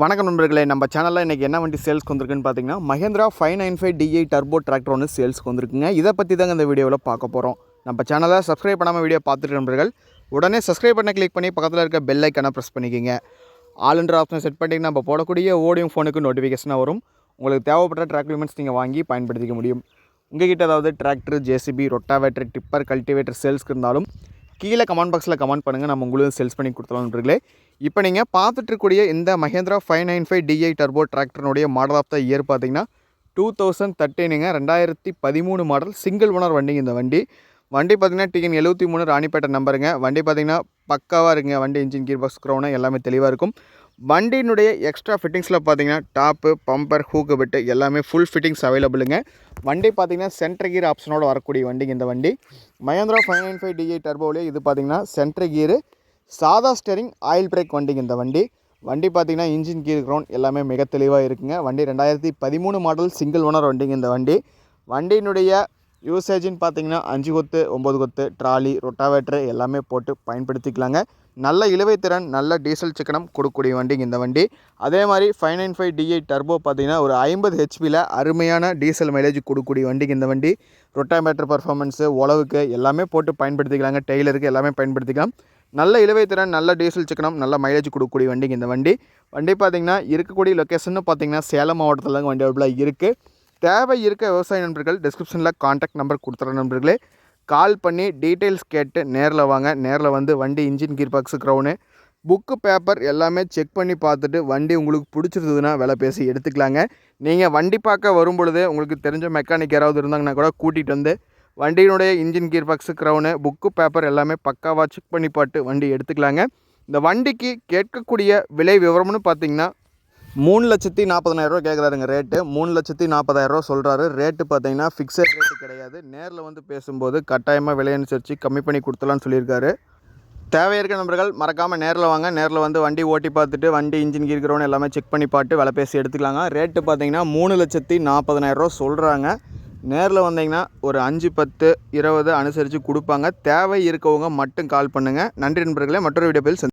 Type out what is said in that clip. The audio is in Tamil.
வணக்கம் நண்பர்களே நம்ம சேனலில் இன்றைக்கி என்ன வண்டி சேல்ஸ்க்கு வந்திருக்குன்னு பார்த்தீங்கன்னா Mahindra five nine five DI turbo tractor ஒன்று சேல்ஸ்க்கு வந்திருக்குங்க. இதை பற்றி தாங்க இந்த வீடியோவில் பார்க்க போகிறோம் நம்ம சேனலை சப்ஸ்கிரைப் பண்ணாமல் வீடியோ பார்த்துட்டு நண்பர்கள் உடனே சப்ஸ்கிரைப் பண்ண கிளிக் பண்ணி பக்கத்தில் இருக்க பெல் ஐக்கனை ப்ரெஸ் பண்ணிக்கோங்க. ஆளுன்ற ஆப்ஷன் செட் பண்ணிங்கன்னா நம்ம போடக்கூடிய ஓடியும் ஃபோனுக்கு நோட்டிஃபிகேஷனாக வரும். உங்களுக்கு தேவைப்பட்ட டாக்குமெண்ட்ஸ் நீங்கள் வாங்கி பயன்படுத்திக்க முடியும். உங்கள் கிட்ட ஏதாவது tractor JCB rotavator tipper cultivator சேல்ஸ்க்கு இருந்தாலும் கீழே கமெண்ட் பாக்ஸில் கமெண்ட் பண்ணுங்கள் நம்ம உங்களுக்கு சேல்ஸ் பண்ணி கொடுத்துலாம் இப்போ நீங்கள் பார்த்துட்ருக்கூடிய இந்த Mahindra five nine five DI turbo டிராக்டர்னுடைய model of the year பார்த்தீங்கன்னா டூ தௌசண்ட் தேர்ட்டீனுங்க ரெண்டாயிரத்தி பதிமூணு மாடல் சிங்கிள் ஓனர் வண்டிங்க இந்த வண்டி. வண்டி பார்த்தீங்கன்னா டிஎன் எழுபத்தி மூணு ராணிப்பேட்டை நம்பருங்க. வண்டி பார்த்தீங்கன்னா பக்காவாக இருக்குங்க. வண்டி இன்ஜின் கீர் பாக்ஸ் க்ரௌனு எல்லாமே தெளிவாக இருக்கும். வண்டியினுடைய எக்ஸ்ட்ரா ஃபிட்டிங்ஸில் பார்த்தீங்கன்னா டாப்பு பம்பர் ஹூக்கு பெட்டு எல்லாமே ஃபுல் ஃபிட்டிங்ஸ் அவைலபிளுங்க வண்டி பார்த்தீங்கன்னா சென்ட்ரு கீர் ஆப்ஷனோட வரக்கூடிய வண்டிங்க இந்த வண்டி. Mahindra five nine five DI டர்போவிலே இது பார்த்தீங்கன்னா சென்ட்ரு கீரு சாதா ஸ்டேரிங் ஆயில் பிரேக் வண்டிங்க இந்த வண்டி. வண்டி பார்த்தீங்கன்னா இன்ஜின் கீர் க்ரௌண்ட் எல்லாமே மிக தெளிவாக இருக்குங்க. வண்டி ரெண்டாயிரத்தி பதிமூணு மாடல் சிங்கிள் ஓனர் வண்டிங்க இந்த வண்டி. வண்டியினுடைய யூசேஜின்னு பார்த்தீங்கன்னா அஞ்சு கொத்து ஒம்பது கொத்து ட்ராலி ரொட்டாவேட்ரு எல்லாமே போட்டு பயன்படுத்திக்கலாங்க. நல்ல இலவைத்திறன் நல்ல டீசல் சிக்கனம் கொடுக்கக்கூடிய வண்டிங்க இந்த வண்டி. அதே மாதிரி five nine five DI turbo பார்த்தீங்கன்னா ஒரு ஐம்பது ஹெச்பியில் அருமையான டீசல் மைலேஜ் கொடுக்கக்கூடிய வண்டிங்க இந்த வண்டி. ரொட்டாமேட்டர் பர்ஃபார்மன்ஸு உழவுக்கு எல்லாமே போட்டு பயன்படுத்திக்கலாங்க. டெய்லருக்கு எல்லாமே பயன்படுத்திக்கலாம். நல்ல இலவைத்திறன் நல்ல டீசல் சிக்கனம் நல்ல மைலேஜ் கொடுக்கக்கூடிய வண்டிங்க இந்த வண்டி. வண்டி பார்த்தீங்கன்னா இருக்கக்கூடிய லொக்கேஷன் பார்த்தீங்கன்னா சேலம் மாவட்டத்தில் வண்டி அவைலபிளாக இருக்குது தேவை இருக்க விவசாய நண்பர்கள் டிஸ்கிரிப்ஷனில் காண்டாக்ட் நம்பர் கொடுத்துற நண்பர்களே. கால் பண்ணி டீட்டெயில்ஸ் கேட்டு நேரில் வாங்க. நேரில் வந்து வண்டி engine gear box crown book paper எல்லாமே செக் பண்ணி பார்த்துட்டு வண்டி உங்களுக்கு பிடிச்சிருந்ததுன்னா விலை பேசி எடுத்துக்கலாங்க. நீங்கள் வண்டி பார்க்க வரும் பொழுது உங்களுக்கு தெரிஞ்ச மெக்கானிக் யாராவது இருந்தாங்கன்னா கூட கூட்டிகிட்டு வந்து வண்டியினுடைய engine gear box crown book paper எல்லாமே பக்காவாக செக் பண்ணி பார்த்து வண்டி எடுத்துக்கலாங்க. இந்த வண்டிக்கு கேட்கக்கூடிய விலை விவரம்னு பார்த்தீங்கன்னா மூணு லட்சத்தி நாற்பதனாயிரரூவா கேட்குறாருங்க ரேட்டு மூணு லட்சத்தி நாற்பதாயிரரூவா சொல்கிறாரு ரேட்டு பார்த்தீங்கன்னா ஃபிக்ஸட் ரேட்டு கிடையாது. நேரில் வந்து பேசும்போது கட்டாயமாக விலை அனுசரித்து கம்மி பண்ணி கொடுத்துலான்னு சொல்லியிருக்காரு. தேவையிருக்க நண்பர்கள் மறக்காமல் நேரில் வாங்க. நேரில் வந்து வண்டி ஓட்டி பார்த்துட்டு வண்டி இன்ஜின் கீர்கிறோன்னு எல்லாமே செக் பண்ணி பார்த்து விலை பேசி எடுத்துக்கலாங்க. ரேட்டு பார்த்தீங்கன்னா மூணு லட்சத்தி நாற்பதனாயிரரூவா சொல்கிறாங்க நேரில் வந்தீங்கன்னா ஒரு அஞ்சு பத்து இருபது அனுசரித்து கொடுப்பாங்க. தேவை இருக்கவங்க மட்டும் கால் பண்ணுங்கள் நன்றி நண்பர்களே மற்றொரு வீடியோ பேர்